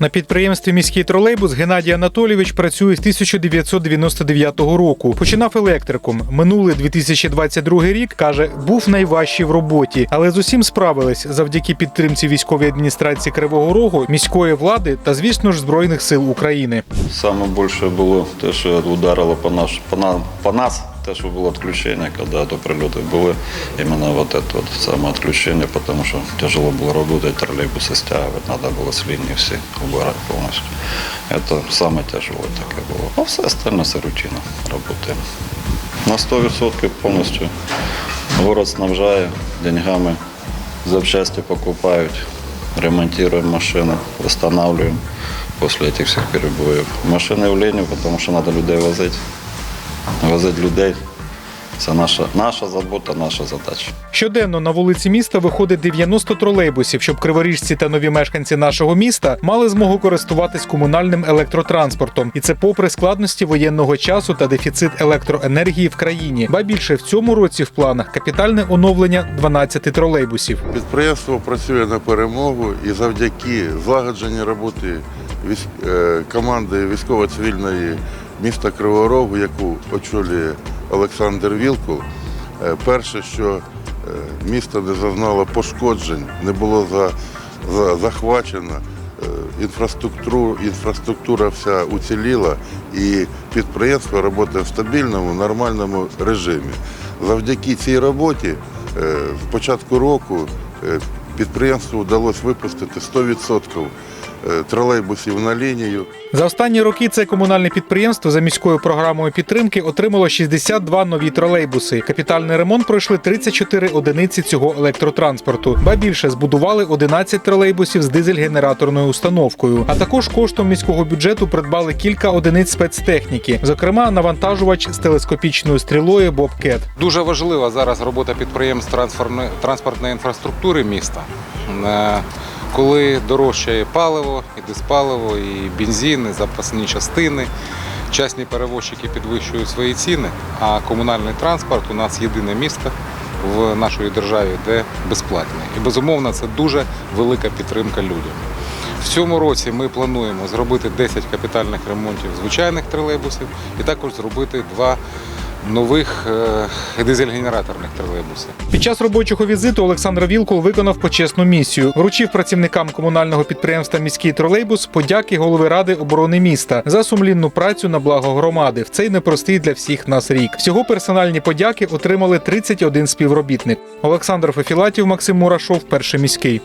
На підприємстві міський тролейбус Геннадій Анатолійович працює з 1999 року. Починав електриком. Минулий 2022 рік каже, був найважчий в роботі, але з усім справились завдяки підтримці військової адміністрації Кривого Рогу, міської влади та, звісно ж, збройних сил України. Саме більше було те, що ударило по, наш, по, на, по нас, те, що було відключення, коли до прильоти були. Іменно вот это вот саме відключення, тому що тяжело було працювати, тролейбуси стягувати, треба було з лінії всі убирати повністю. Це саме тяжело таке було. А все остальне це рутина роботи. На 100% повністю город снабжає деньгами, запчасти покупають, ремонтуємо машини, встановлюємо після цих всіх перебоїв. Машини в лінію, тому що треба людей возити. Возити людей це наша, наша забота, наша задача. Щоденно на вулиці міста виходить 90 тролейбусів, щоб криворіжці та нові мешканці нашого міста мали змогу користуватись комунальним електротранспортом. І це попри складності воєнного часу та дефіцит електроенергії в країні. Ба більше в цьому році в планах капітальне оновлення 12 тролейбусів. Підприємство працює на перемогу і завдяки злагодженій роботи військ- е, команди військово-цивільної міста Кривого Рогу, яку очолює Олександр Вілкул, е, перше, що е, місто не зазнало пошкоджень, не було за, за, захвачено. е, Інфраструктуру, інфраструктура вся уціліла і підприємство працює в стабільному, нормальному режимі. Завдяки цій роботі з початку року підприємству вдалося випустити 100% е, тролейбусів на лінію. За останні роки це комунальне підприємство за міською програмою підтримки отримало 62 нові тролейбуси. Капітальний ремонт пройшли 34 одиниці цього електротранспорту. Ба більше збудували 11 тролейбусів з дизель-генераторною установкою. А також коштом міського бюджету придбали кілька одиниць спецтехніки, зокрема навантажувач з телескопічною стрілою Бобкет. Дуже важлива зараз робота підприємств транспортної інфраструктури міста. Коли дорожчає паливо, і диспаливо, і бензин, і запасні частини, частні перевозчики підвищують свої ціни, а комунальний транспорт у нас єдине місто в нашій державі, де безплатний. І безумовно це дуже велика підтримка людям. В цьому році ми плануємо зробити 10 капітальних ремонтів звичайних тролейбусів і також зробити два нових е, дизель-генераторних тролейбуси. Під час робочого візиту Олександр Вілкул виконав почесну місію. Вручив працівникам комунального підприємства Міський тролейбус подяки голови ради оборони міста за сумлінну працю на благо громади в цей непростий для всіх нас рік. Всього персональні подяки отримали 31 співробітник. Олександр Фефілатів, Максим Мурашов, перший міський.